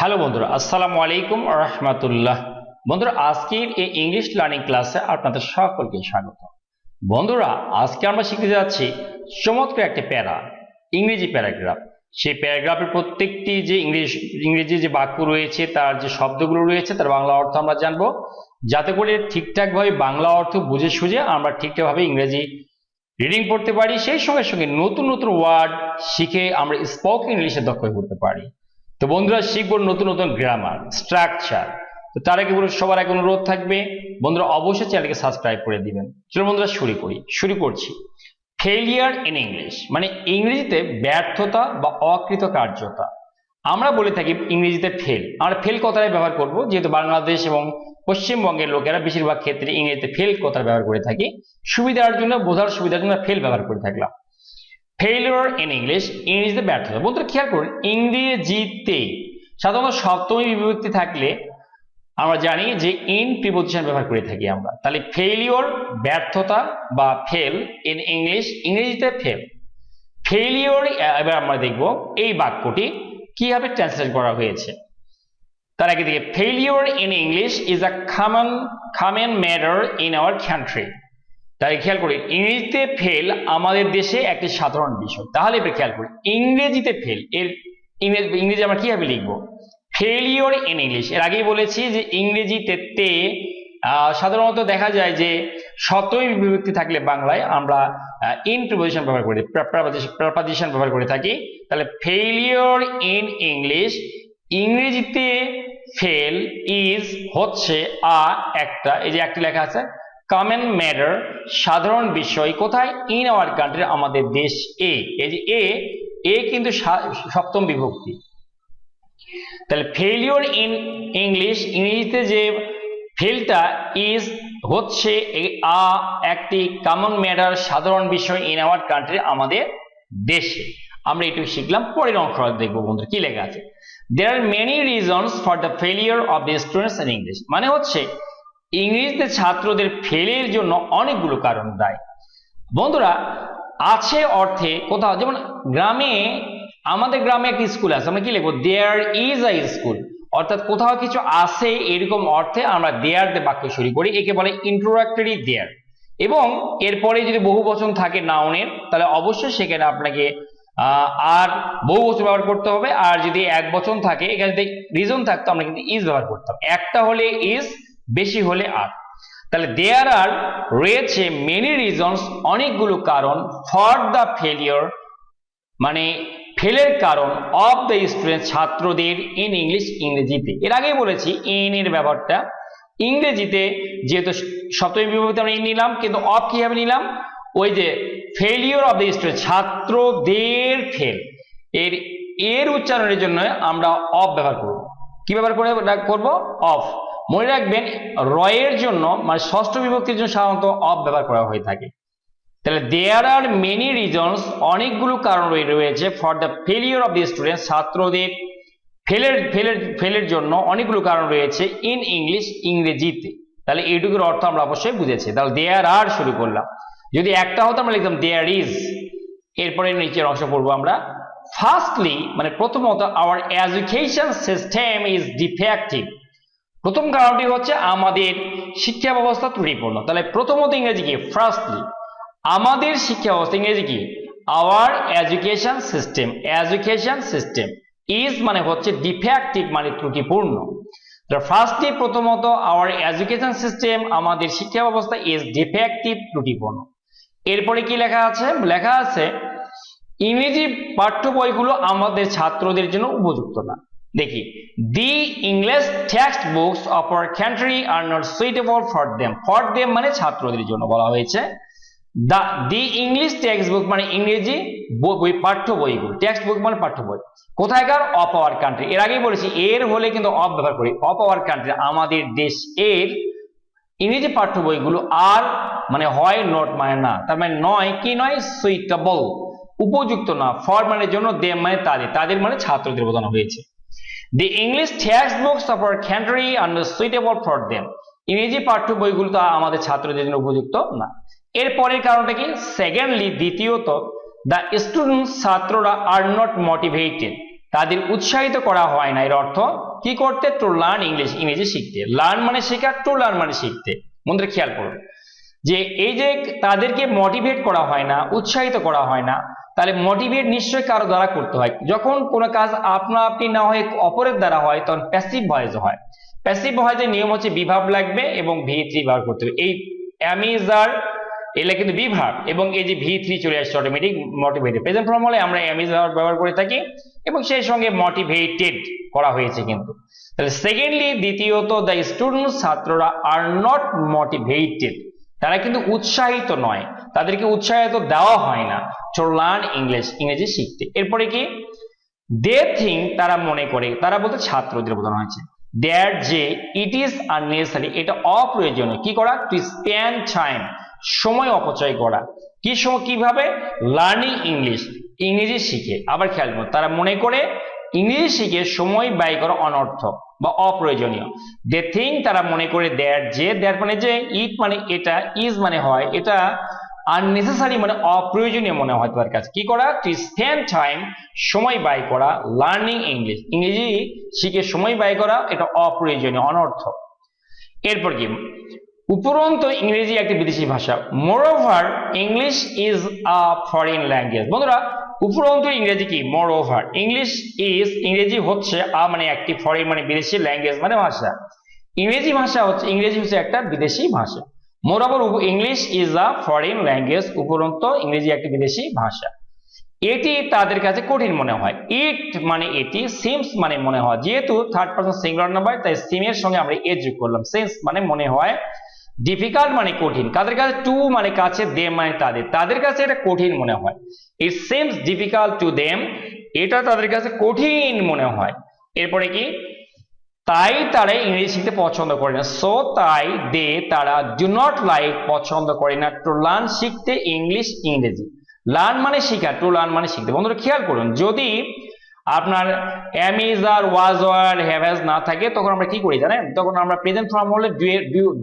Hello বন্ধুরা, আসসালামু আলাইকুম রহমতুল্লাহ। বন্ধুরা, আজকের এই ইংলিশ লার্নিং ক্লাসে আপনাদের সকলকে স্বাগত। বন্ধুরা, আজকে আমরা শিখতে যাচ্ছি চমৎকার একটি প্যারা, ইংরেজি প্যারাগ্রাফ। সেই প্যারাগ্রাফের প্রত্যেকটি যে ইংলিশ ইংরেজি যে বাক্য রয়েছে, তার যে শব্দগুলো রয়েছে, তার বাংলা অর্থ আমরা জানব। যাতে করে ঠিকঠাকভাবে বাংলা অর্থ বুঝে সুঝে আমরা ঠিকঠাকভাবে ইংরেজি রিডিং পড়তে পারি। সেই সঙ্গে সঙ্গে নতুন নতুন ওয়ার্ড শিখে আমরা স্পোকেন ইংলিশে দক্ষ পড়তে পারি। তো বন্ধুরা শিখব নতুন নতুন গ্রামার স্ট্রাকচার তো তার আগে বলে সবার এক অনুরোধ থাকবে। বন্ধুরা অবশ্যই চ্যানেলকে সাবস্ক্রাইব করে দিবেন। চলো বন্ধুরা শুরু করি। শুরু করছি। ফেলিয়ার ইন ইংলিশ মানে ইংরেজিতে ব্যর্থতা বা অকৃত কার্যতা আমরা বলে থাকি ইংরেজিতে ফেল আমরা ফেল কথাটাই ব্যবহার করব। যেহেতু বাংলাদেশ এবং পশ্চিমবঙ্গের লোকেরা বেশিরভাগ ক্ষেত্রে ইংরেজিতে ফেল কথা ব্যবহার করে থাকি। সুবিধার জন্য, বোঝার সুবিধার জন্য ফেল ব্যবহার করে থাকলাম। ফেলিওর ইন ইংলিশ ইংরেজিতে ব্যর্থতা। বন্ধুরা, খেয়াল করুন, ইংরেজিতে সাধারণত সপ্তমী বিভক্তি থাকলে আমরা জানি যে ইন প্রিপোজিশন ব্যবহার করে থাকি আমরা। তাহলে ফেইলিওর ব্যর্থতা বা ফেল ইন ইংলিশ ইংরেজিতে ফেল ফেইলিওর এবার আমরা দেখব এই বাক্যটি কীভাবে ট্রান্সলেট করা হয়েছে। তার আগে দিকে failure in English is a common common matter in our country তাই খেয়াল করি, ইংরেজিতে ফেল আমাদের দেশে একটি সাধারণ বিষয়। তাহলে এবার খেয়াল করি, ইংরেজিতে ফেল এর ইংরেজি ইংরেজি আমরা কীভাবে লিখব? ফেলিওর ইন ইংলিশ এর আগেই বলেছি যে ইংরেজিতে তে সাধারণত দেখা যায় যে সতই বিভক্তি থাকলে বাংলায় আমরা ইন প্রিপোজিশন ব্যবহার করি প্রাপাজিশন ব্যবহার করে থাকি। তাহলে ফেলিওর ইন ইংলিশ ইংরেজিতে ফেল ইজ হচ্ছে আ একটা, এই যে একটি লেখা আছে কমন ম্যাটার সাধারণ বিষয়, কোথায়? ইন আওয়ার কান্ট্রি আমাদের দেশ এ এই যে এ এ কিন্তু সপ্তম বিভক্তি। তাহলে ফেলিওর ইন ইংলিশ ইংরেজিতে যে ফেলটা ইজ হচ্ছে আ, একটি কমন ম্যাটার সাধারণ বিষয় ইন আওয়ার কান্ট্রি আমাদের দেশে। আমরা একটু শিখলাম, পরের অংশ দেখব বন্ধুরা, কি লেখা আছে? There are many reasons for the failure of the students in English মানে হচ্ছে ইংরেজিতে ছাত্রদের ফেলের জন্য অনেকগুলো কারণ দায়। বন্ধুরা, আছে অর্থে কোথাও, যেমন গ্রামে, আমাদের গ্রামে একটি স্কুল আছে, আমরা কি লিখব? দেয়ার ইজ আ স্কুল অর্থাৎ কোথাও কিছু আছে এরকম অর্থে আমরা দেয়ার দিয়ে বাক্য শুরু করি, একে বলে ইন্ট্রোডাক্টরি দেয়ার এবং এরপরে যদি বহু বচন থাকে নাউনের তাহলে অবশ্যই সেখানে আপনাকে আর বহু বচন ব্যবহার করতে হবে, আর যদি এক বচন থাকে, এখানে যদি রিজন থাকতো আমরা কিন্তু ইজ ব্যবহার করতাম একটা হলে ইজ বেশি হলে আর। তাহলে দেয়ার আর রয়েছে মেনি রিজনস অনেকগুলো কারণ ফর দ্য ফেলিওর মানে ফেলের কারণ অফ দ্য স্টুডেন্ট ছাত্রদের ইন ইংলিশ ইংরেজিতে। এর আগেই বলেছি ইন এর ব্যাপারটা। ইংরেজিতে যেহেতু সপ্তমী বিভক্তি আমরা ইন নিলাম, কিন্তু অফ কীভাবে নিলাম? ওই যে ফেলিওর অফ দ্য স্টুডেন্ট ছাত্রদের ফেল এর এর উচ্চারণের জন্য আমরা অফ ব্যবহার করব। কি ব্যবহার করে, করব? অফ মনে রাখবেন, রয়ের জন্য মানে ষষ্ঠ বিভক্তির জন্য সাধারণত অফ ব্যবহার করা হয়ে থাকে। তাহলে দেয়ার আর মেনি রিজনস অনেকগুলো কারণ রয়ে- রয়েছে for the failure of the student ছাত্রদের ফেলের ফেলের ফেলের জন্য অনেকগুলো কারণ রয়েছে ইন ইংলিশ ইংরেজিতে। তাহলে এইটুকুর অর্থ আমরা অবশ্যই বুঝেছি। তাহলে দেয়ার আর শুরু করলাম। যদি একটা হতো আমরা লিখতাম দেয়ার ইজ এরপরে নিচের অংশ পড়ব আমরা। ফার্স্টলি মানে প্রথমত our education system is defective প্রথম কারণটি হচ্ছে আমাদের শিক্ষা ব্যবস্থা ত্রুটিপূর্ণ। তাহলে প্রথমত ইংরেজি কি? ফার্স্টলি আমাদের শিক্ষা ব্যবস্থা ইংরেজি কি? Our education system education system is মানে হচ্ছে ডিফেক্টিভ মানে ত্রুটিপূর্ণ। ফার্স্টলি প্রথমত আওয়ার এডুকেশন সিস্টেম আমাদের শিক্ষা ব্যবস্থা ইজ ডিফেক্টিভ ত্রুটিপূর্ণ। এরপরে কি লেখা আছে? লেখা আছে, ইংরেজি পাঠ্য বইগুলো আমাদের ছাত্রদের জন্য উপযুক্ত না। দেখি the English text books of our country are not suitable for them for them মানে ছাত্রদের জন্য বলা হয়েছে। দা দি ইংলিশ টেক্সট বুক মানে ইংরেজি বই- বই, পাঠ্য বইগুলো। টেক্সট বুক মানে পাঠ্য বই। কোথায়কার অফ আওয়ার কান্ট্রি এর আগেই বলেছি, এর হলে কিন্তু অফ ব্যবহার করি। অফ আওয়ার কান্ট্রি আমাদের দেশ, এর ইংরেজি পাঠ্য বইগুলো আর মানে হয় নট মানে না। তার মানে নয়, কি নয়? সুইটেবল উপযুক্ত না। ফর মানে জন্য দেম মানে তাদের। তাদের মানে ছাত্রদের বোঝানো হয়েছে। The English text books of our country are suitable for them ইংরেজি পাঠ্য বইগুলো তো আমাদের ছাত্রদের জন্য উপযুক্ত না। এর পরের কারণটা কি? সেকেন্ডলি দ্বিতীয়ত দ্য স্টুডেন্ট ছাত্ররা আর নট মোটিভেটেড তাদের উৎসাহিত করা হয় না। এর অর্থ, কি করতে? টু লার্ন ইংলিশ ইংরেজি শিখতে। লার্ন মানে শেখা টু লার্ন মানে শিখতে। বন্ধুরা খেয়াল করুন। যে এই যে তাদেরকে মোটিভেট করা হয় না, উৎসাহিত করা হয় না, তাহলে মোটিভেট নিশ্চয়ই কারও দ্বারা করতে হয়। যখন কোনো কাজ আপনা আপনি না হয়ে অপরের দ্বারা হয়, তখন প্যাসিভ ভয়েস হয়। প্যাসিভ ভয়েসের নিয়ম হচ্ছে বিভাব লাগবে এবং ভি থ্রি ব্যবহার করতে হবে। এই অ্যামিজার এগুলো কিন্তু বিভাগ এবং এই যে ভি থ্রি চলে আসছে অটোমেটিক মোটিভেটেড প্রেজেন্ট ফর্ম হলে আমরা অ্যামিজার ব্যবহার করে থাকি এবং সেই সঙ্গে মোটিভেটেড করা হয়েছে কিন্তু। তাহলে সেকেন্ডলি দ্বিতীয়ত দ্য স্টুডেন্ট ছাত্ররা আর নট মোটিভেটেড তারা কিন্তু উৎসাহিত নয়। তাদেরকে উৎসাহিত দেওয়া হয় না। টু লার্ন ইংলিশ ইংরেজি শিখতে। এরপরে কি? দে থিঙ্ক তারা মনে করে, তারা বলতে ছাত্রদের বোঝানো হয়েছে। দ্যাট যে ইট ইজ আননেসারি এটা অপ্রয়োজনীয়। কি করা? টু স্পেন্ড টাইম সময় অপচয় করা। কি সময় কীভাবে? লার্নিং ইংলিশ ইংরেজি শিখে। আবার খেয়াল করুন তারা মনে করে ইংরেজি শিখে সময় ব্যয় করা অনর্থক বা অপ্রয়োজনীয়। দে থিঙ্ক তারা মনে করে দ্যাট যে দ্যাট মানে যে ইট মানে এটা ইজ মানে হয়, এটা আননেসেসারি মানে অপ্রয়োজনীয় মনে হয় তার কাছে। কি করা? টু স্পেন্ড টাইম সময় ব্যয় করা লার্নিং ইংলিশ ইংরেজি শিখে সময় ব্যয় করা, এটা অপ্রয়োজনীয়, অনর্থক। এরপর কি? উপরন্ত ইংরেজি একটি বিদেশি ভাষা। Moreover English is a foreign language বন্ধুরা উপরন্ত ইংরেজি কি? মোরওভার ইংলিশ ইজ ইংরেজি হচ্ছে আ মানে একটি ফরেন মানে বিদেশি ল্যাঙ্গুয়েজ মানে ভাষা। ইংরেজি ভাষা হচ্ছে, ইংরেজি হচ্ছে একটা বিদেশি ভাষা। Moreover English is a foreign language উপরন্ত ইংরেজি একটি বিদেশি ভাষা। এটি তাদের কাছে কঠিন মনে হয়। ইট মানে এটি সিমস মানে মনে হয়। যেহেতু থার্ড পার্সন সিঙ্গুলার নাম্বার তাই সিমের সঙ্গে আমরা এ যোগ করলাম। সেন্স মানে মনে হয় ডিফিকাল্ট মানে কঠিন। কাদের কাছে? টু মানে কাছে দে মানে তাদের। তাদের কাছে এটা কঠিন মনে হয়। It seems difficult to them এটা তাদের কাছে কঠিন মনে হয়। এরপরে কি? তাই তারা ইংরেজি শিখতে পছন্দ করে না। সো তাই দে তারা ডু নট লাইক পছন্দ করে না। টু লার্ন শিখতে ইংলিশ ইংরেজি। লার্ন মানে শিখা টু লার্ন মানে শিখতে। বন্ধুরা, খেয়াল করুন, যদি আপনার অ্যামিজ আর ওয়াজ আর হ্যাভ হ্যাজ না থাকে, তখন আমরা কি করি জানেন? তখন আমরা প্রেজেন্ট ফর্ম হলে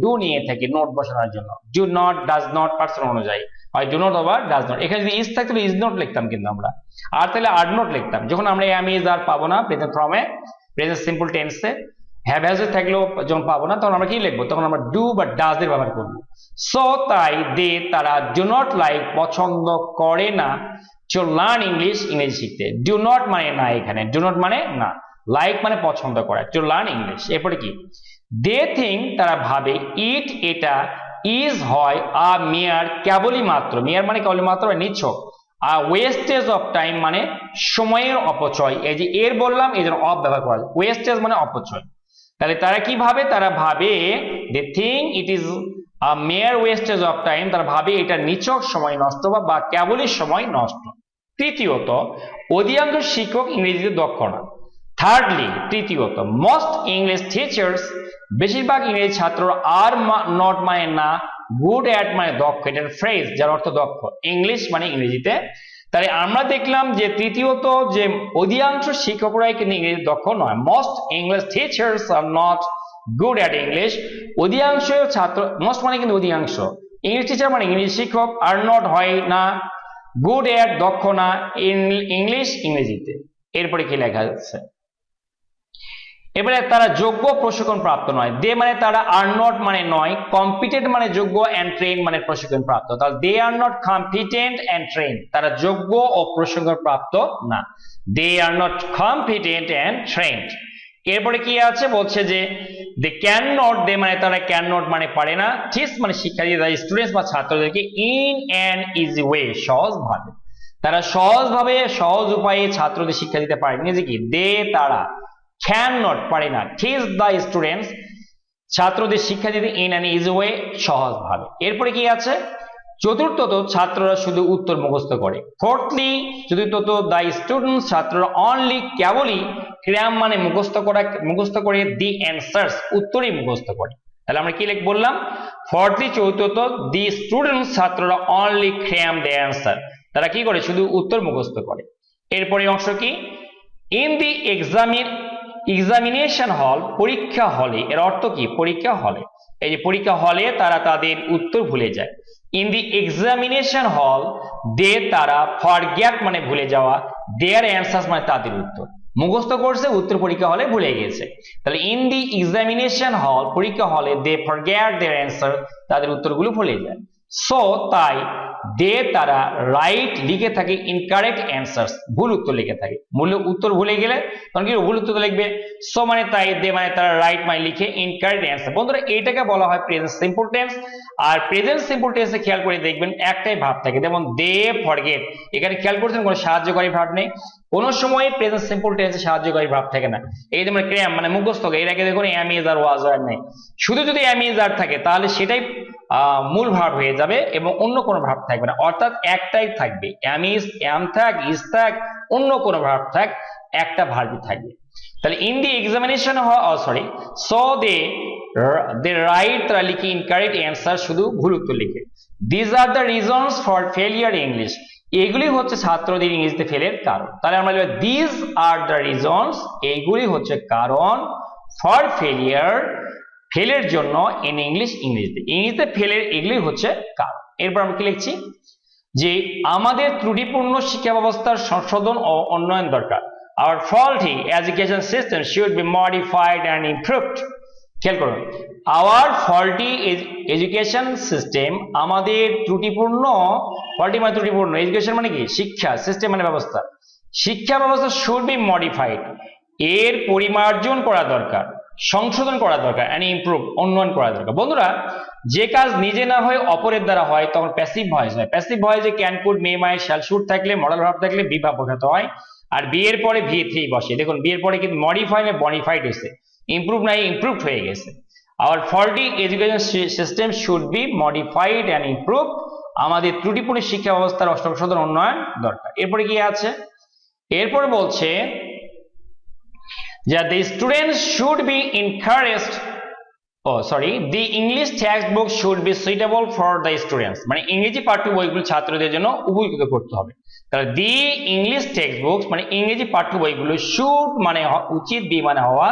ডু নিয়ে থাকি নোট বসানোর জন্য। Do not does not person অনুযায়ী। হয় ডু নট অথবা ডাজ নট এখানে যদি ইজ থাকতো ইজ নট লিখতাম কিন্তু আমরা। আর তাহলে আর নট লিখতাম। যখন আমরা অ্যামিজ আর পাবো না প্রেজেন্ট ফর্মে প্রেজেন্ট সিম্পল টেন্সে হ্যাভ হ্যাজ থাকলেও যখন পাবো না, তখন আমরা কি লিখব? তখন আমরা ডু বা ডাজ এর ব্যবহার করব। সো তাই দে তারা ডু নট লাইক পছন্দ করে না। টু লার্ন ইংলিশ ইংরেজি শিখতে। ডু নট মানে না এখানে। ডু নট মানে না। লাইক মানে পছন্দ করা। টু লার্ন ইংলিশ এরপরে কি? দে থিঙ্ক তারা ভাবে ইট এটা ইজ হয় আ মেয়ার কেবলই মাত্র। মেয়ার মানে কেবলই মাত্র নিছক আর ওয়েস্টেজ অফ টাইম মানে সময়ের অপচয়। এই যে এর বললাম, এই জন্য অফ ব্যবহার করা। ওয়েস্টেজ মানে অপচয়। তাহলে তারা কি ভাবে? তারা ভাবে they think it is mere wastage of time তারা ভাবে এটা নিচক সময় নষ্ট বা কেবলই সময় নষ্ট। তৃতীয়ত, অধিকাংশ শিক্ষক ইংরেজিতে দক্ষ না। থার্ডলি তৃতীয়ত মোস্ট ইংলিশ টিচার্স বেশিরভাগ ইংরেজি ছাত্র আর নট মানে না গুড অ্যাট মানে দক্ষ এটার ফ্রেজ যার অর্থ দক্ষ। ইংলিশ মানে ইংরেজিতে। তাহলে আমরা দেখলাম যে তৃতীয়ত যে অধিকাংশ শিক্ষকরাই কিন্তু ইংরেজি দক্ষ নয়। Most English teachers are not good at English অধিকাংশ ছাত্র মোস্ট মানে কিন্তু অধিকাংশ ইংলিশ টিচার মানে ইংলিশ শিক্ষক আর নট হয় না গুড অ্যাট দক্ষ না ইংলিশ ইংরেজিতে, এরপরে কি লেখা যাচ্ছে এবারে তারা যোগ্য প্রশিক্ষণ প্রাপ্ত নয় দে মানে তারা আর নট মানে নয় কম্পিটেন্ট মানে যোগ্য অ্যান্ড ট্রেন মানে প্রশিক্ষণ প্রাপ্ত, তাহলে they are not competent and train তারা যোগ্য ও প্রশিক্ষণ প্রাপ্ত না they are not competent and trained এরপরে কি আছে? বলছে যে দে ক্যান নট দে মানে তারা ক্যান নট মানে পারে না। টিস মানে শিক্ষা দিয়ে তারা স্টুডেন্টস বা ছাত্রদেরকে ইন অ্যান ইজি ওয়ে সহজভাবে। তারা সহজভাবে, সহজ উপায়ে ছাত্রদের শিক্ষা দিতে পারে। নিজে কি? দে, তারা। ক্যান নট পারে না। টিস দ্য স্টুডেন্টস ছাত্রদের শিক্ষা দিতে ইন অ্যান ইজি ওয়ে সহজভাবে। এরপরে কি আছে? চতুর্থত ছাত্ররা শুধু উত্তর মুখস্থ করে। ফোর্থলি চতুর্থত দ্য স্টুডেন্ট ছাত্ররা অনলি কেবলই ক্র্যাম মানে মুখস্থ করা, মুখস্থ করে দি অ্যান্সার্স উত্তরই মুখস্থ করে। তাহলে আমরা কি লেখ, বললাম? ফোর্থলি চতুর্থত দি স্টুডেন্ট ছাত্ররা অনলি ক্র্যাম দ্য অ্যান্সার তারা কি করে? শুধু উত্তর মুখস্থ করে। এরপরে অংশ কি? ইন দি এক্সামিন এক্সামিনেশন হল পরীক্ষা হলে, এর অর্থ কি? পরীক্ষা হলে। এই যে পরীক্ষা হলে তারা তাদের উত্তর ভুলে যায়। ইন দি এক্সামিনেশন হল দে তারা ফরগ্যাট মানে ভুলে যাওয়া দেয়ার অ্যান্সার্স মানে তাদের উত্তর। মুখস্থ করছে, উত্তর পরীক্ষা হলে ভুলে গেছে। তাহলে ইন দি এক্সামিনেশন হল পরীক্ষা হলে দে ফরগ্যাট দেয়ার অ্যান্সার তাদের উত্তরগুলো ভুলে যায়। সো তাই দে তারা রাইট লিখে থাকে ইনকারেক্ট অ্যান্সার ভুল উত্তর লিখে থাকে। মূল উত্তর ভুলে গেলে তখন কি ভুল উত্তর লিখবে? সো মানে তাই, দে মানে তারা রাইট মানে লিখে ইনকারেক্ট অ্যান্সার বন্ধুরা, এইটাকে বলা হয় প্রেজেন্ট সিম্পল টেন্স আর প্রেজেন্ট সিম্পল টেন্সে খেয়াল করে দেখবেন একটাই ভাব থাকে। যেমন দে ফরগেট এখানে খেয়াল করছেন কোনো সাহায্যকারী ভাব নেই। কোনো সময় প্রেজেন্ট সিম্পল টেন্সে সাহায্যকারী ভাব থাকে না। এই যেমন ক্র্যাম মানে মুখস্থ এর আগে দেখুন এম ইজ আর ওয়াজ আর নেই। শুধু যদি এম ইজ আর থাকে, তাহলে সেটাই মূল ভাব হয়ে যাবে এবং অন্য কোনো ভাব থাকবে না। অর্থাৎ একটাই থাকবে। এম ইজ এম থাক ইজ থাক, অন্য কোনো ভাব থাক, একটা ভার্বই থাকবে। তাহলে in the examination sorry so they they write তারা লিখে ইনকারেক্ট অ্যান্সার শুধু ভুল উত্তর লিখে। These are the reasons for failure English এগুলি হচ্ছে ছাত্রদের ইংরেজিতে ফেলের কারণ। তাহলে আমরা লিখব দিজ আর দ্য রিজনস এইগুলি হচ্ছে কারণ ফর ফেলিয়ার ফেলের জন্য ইন ইংলিশ ইংরেজিতে। ইংরেজিতে ফেলের এগুলি হচ্ছে কারণ। এরপর আমরা কি লিখছি? যে আমাদের ত্রুটিপূর্ণ শিক্ষা ব্যবস্থার সংশোধন ও উন্নয়ন দরকার। Our faulty education system should be modified and improved খেয়াল করুন faulty ed- education system আমাদের ত্রুটিপূর্ণ, faulty মানে ত্রুটিপূর্ণ। এডুকেশন মানে কি? শিক্ষা সিস্টেম মানে ব্যবস্থা। শিক্ষা ব্যবস্থা শুড বি মডিফাইড এর পরিমার্জন করা দরকার, সংশোধন করা দরকার অ্যান্ড ইমপ্রুভ উন্নয়ন করা দরকার। বন্ধুরা, যে কাজ নিজে না হয়, অপরের দ্বারা হয়, তখন প্যাসিভ ভয়েস হয় passive ভয়েসে can could may might shall should থাকলে মডেল ভাব থাকলে বিভাব বোঝাত হয়। আর বিয়ের পরে ভি থ্রি বসে। দেখুন, বিয়ের পরে কিন্তু মডিফাই না বনিফাইড হয়েছে। ইমপ্রুভ নাই ইমপ্রুভড হয়ে গেছে। Our faulty education system should be modified and improve আমাদের ত্রুটিপূর্ণ শিক্ষা ব্যবস্থার সংশোধন উন্নয়ন দরকার। এরপরে কি আছে? এরপরে বলছে যে the students should be encouraged oh sorry, the english textbook should be suitable for the students মানে ইংরেজি পাঠ্য বইগুলো ছাত্রদের জন্য উপযুক্ত করতে হবে। তাহলে দি ইংলিশ টেক্সট বুকস মানে ইংরেজি পাঠ্য বইগুলো শুড মানে উচিত বি মানে হওয়া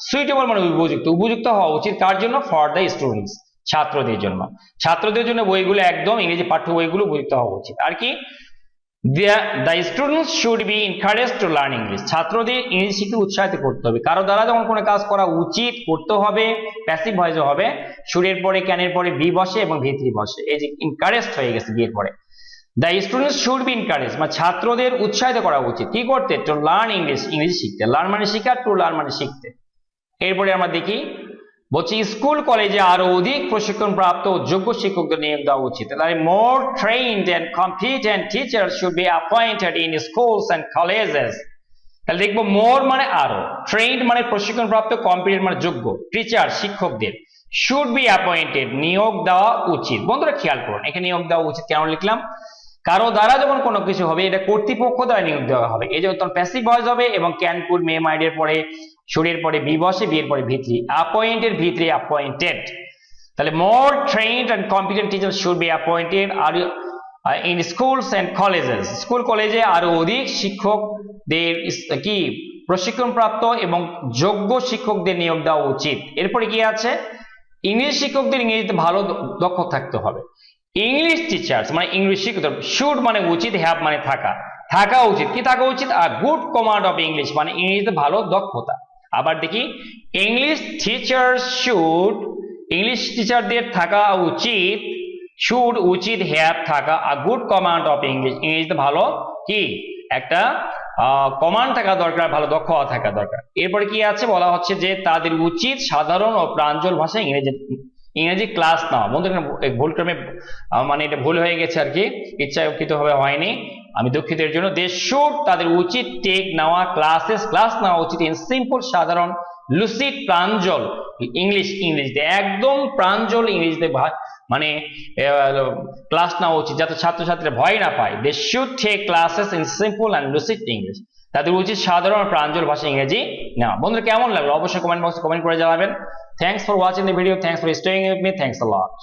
সুইটেবল মানে উপযুক্ত। উপযুক্ত হওয়া উচিত কার জন্য? ফর দ্য স্টুডেন্টস ছাত্রদের জন্য। ছাত্রদের জন্য বইগুলো একদম ইংরেজি পাঠ্য বইগুলো উপযুক্ত হওয়া উচিত। আর কি? The students should be encourage to learn English ছাত্রদের ইংরেজি শিখতে উৎসাহিত করতে হবে। কারও দ্বারা যখন কোনো কাজ করা উচিত করতে হবে প্যাসিভ ভয়েসে হবে, সুরের পরে, ক্যানের পরে বি বসে এবং ভিত্রি বসে। এই যে ইনকারেজ হয়ে গেছে বিয়ের পরে। The students should be encourage মানে ছাত্রদের উৎসাহিত করা উচিত। কি করতে? টু লার্ন ইংলিশ ইংরেজি শিখতে। লার্ন মানে শিখা টু লার্ন মানে শিখতে। এরপরে আমরা দেখি, বলছি, স্কুল, কলেজে আরও অধিক প্রশিক্ষণ প্রাপ্ত যোগ্য শিক্ষকদের নিয়োগ দেওয়া উচিত। তাহলে more trained and competent teacher should be appointed in schools and colleges তাহলে দেখব মোর মানে আরও ট্রেইনড মানে প্রশিক্ষণ প্রাপ্ত কম্পিটেন্ট মানে যোগ্য টিচার শিক্ষকদের শুড বি অ্যাপয়েন্টেড নিয়োগ দেওয়া উচিত। বন্ধুরা, খেয়াল করুন, এখানে নিয়োগ দেওয়া উচিত কেন লিখলাম? কারও দ্বারা যখন কোনো কিছু হবে, এটা কর্তৃপক্ষ দ্বারা নিয়োগ দেওয়া হবে। এই জন্য তখন প্যাসিভ ভয়েস হবে এবং ক্যান কুড মে মাইডের পরে সুরের পরে বি বসে, বিয়ের পরে ভিত্রি অ্যাপয়েন্টেড ভিত্রি অ্যাপয়েন্টেড তাহলে more trained and competent teacher should be appointed are in schools and colleges school কলেজে আরও অধিক শিক্ষকদের কি, প্রশিক্ষণপ্রাপ্ত এবং যোগ্য শিক্ষকদের নিয়োগ দেওয়া উচিত। এরপরে কি আছে? ইংলিশ শিক্ষকদের ইংরেজিতে ভালো দক্ষ থাকতে হবে। ইংলিশ টিচার্স মানে ইংলিশ শিক্ষক শুড মানে উচিত হ্যাভ মানে থাকা। থাকা উচিত। কি থাকা উচিত? আর গুড কমান্ড অফ ইংলিশ মানে ইংরেজিতে ভালো দক্ষতা। আবার দেখি ইংলিশ টিচার শুড ইংলিশ টিচারদের থাকা উচিত শুড উচিত হ্যাভ থাকা a good command of English ইংরেজিতে ভালো, কি? একটা কমান্ড থাকা দরকার, ভালো দক্ষ থাকা দরকার। এরপরে কি আছে? বলা হচ্ছে যে তাদের উচিত সাধারণ ও প্রাঞ্জল ভাষায় ইংরেজি ইংরেজি ক্লাস নেওয়া। বন্ধু ভুল ক্রমে মানে এটা ভুল হয়ে গেছে আর কি ইচ্ছাকৃত ভাবে হয়নি। আমি দুঃখিত এর জন্য দে শুড তাদের উচিত টেক নেওয়া ক্লাসেস ক্লাস নেওয়া উচিত ইন সিম্পল সাধারণ লুসিড প্রাঞ্জল ইংলিশ ইংরেজিতে একদম প্রাঞ্জল ইংরেজিতে মানে ক্লাস নেওয়া উচিত যাতে ছাত্রছাত্রীরা ভয় না পায়। They should take classes in simple and lucid English তাদের উচিত সাধারণ প্রাঞ্জল ভাষা ইংরেজি নেওয়া। বন্ধুরা, কেমন লাগল? অবশ্যই কমেন্ট বক্সে কমেন্ট করে জানাবেন। Thanks for watching the video thanks for staying with me thanks a lot